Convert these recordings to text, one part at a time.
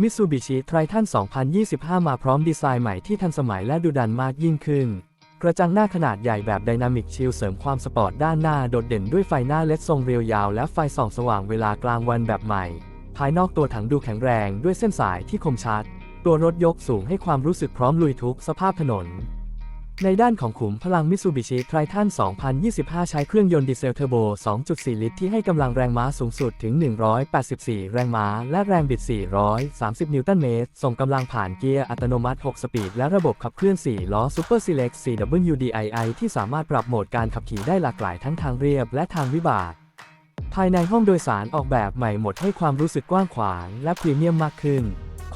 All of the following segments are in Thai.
Mitsubishi Triton 2025 มาพร้อมดีไซน์ใหม่ที่ทันสมัยและดุดันมากยิ่งขึ้น กระจังหน้าขนาดใหญ่แบบ Dynamic ชิลเสริมความสปอร์ตด้านหน้าโดดเด่นด้วยไฟหน้าเลดทรงเรียวยาวและไฟส่องสว่างเวลากลางวันแบบใหม่ ภายนอกตัวถังดูแข็งแรงด้วยเส้นสายที่คมชัด ตัวรถยกสูงให้ความรู้สึกพร้อมลุยทุกสภาพถนน ในด้านของขุมพลัง Mitsubishi Triton 2025 ใช้เครื่องยนต์ดีเซลเทอร์โบ 2.4 ลิตร ที่ให้กำลังแรงม้าสูงสุดถึง 184 แรงม้า และแรงบิด 430 นิวตันเมตร ส่งกำลังผ่านเกียร์อัตโนมัติ 6 สปีด และระบบขับเคลื่อน 4 ล้อ Super Select CWDII ที่สามารถปรับโหมดการขับขี่ได้หลากหลายทั้งทางเรียบและทางวิบาก ภายในห้องโดยสารออกแบบใหม่หมดให้ความรู้สึกกว้างขวาง และพรีเมียมมากขึ้น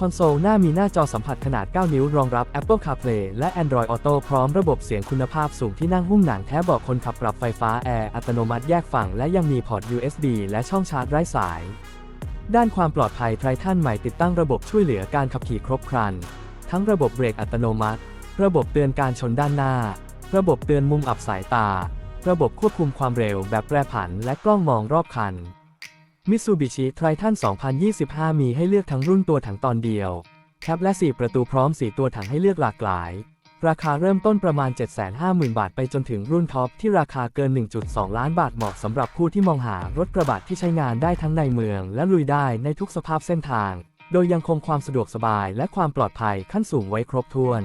คอนโซลหน้ามีหน้าจอสัมผัสขนาด 9 นิ้ว รองรับ Apple CarPlay และ Android Auto พร้อมระบบเสียงคุณภาพสูงที่นั่งหุ้มหนังแท้บาะคนขับปรับไฟฟ้าแอร์อัตโนมัติแยกฝั่ง และยังมีพอร์ต USB และช่องชาร์จไร้สาย ด้านความปลอดภัยไททันใหม่ติดตั้งระบบช่วยเหลือการขับขี่ครบครัน ทั้งระบบเบรกอัตโนมัติ ระบบเตือนการชนด้านหน้า ระบบเตือนมุมอับสายตา ระบบควบคุมความเร็วแบบแปรผัน และกล้องมองรอบคัน Mitsubishi Triton 2025 มีให้เลือกทั้งรุ่นตัวถังตอนเดียวแคปและ 4 ประตูพร้อม 4 ตัวถังให้เลือกหลากหลาย ราคาเริ่มต้นประมาณ 750,000 บาทไปจนถึงรุ่นท็อปที่ราคาเกิน 1.2 ล้านบาทเหมาะสำหรับผู้ที่มองหารถกระบะที่ใช้งานได้ทั้งในเมือง และลุยได้ในทุกสภาพเส้นทาง โดยยังคงความสะดวกสบายและความปลอดภัยขั้นสูงไว้ครบถ้วน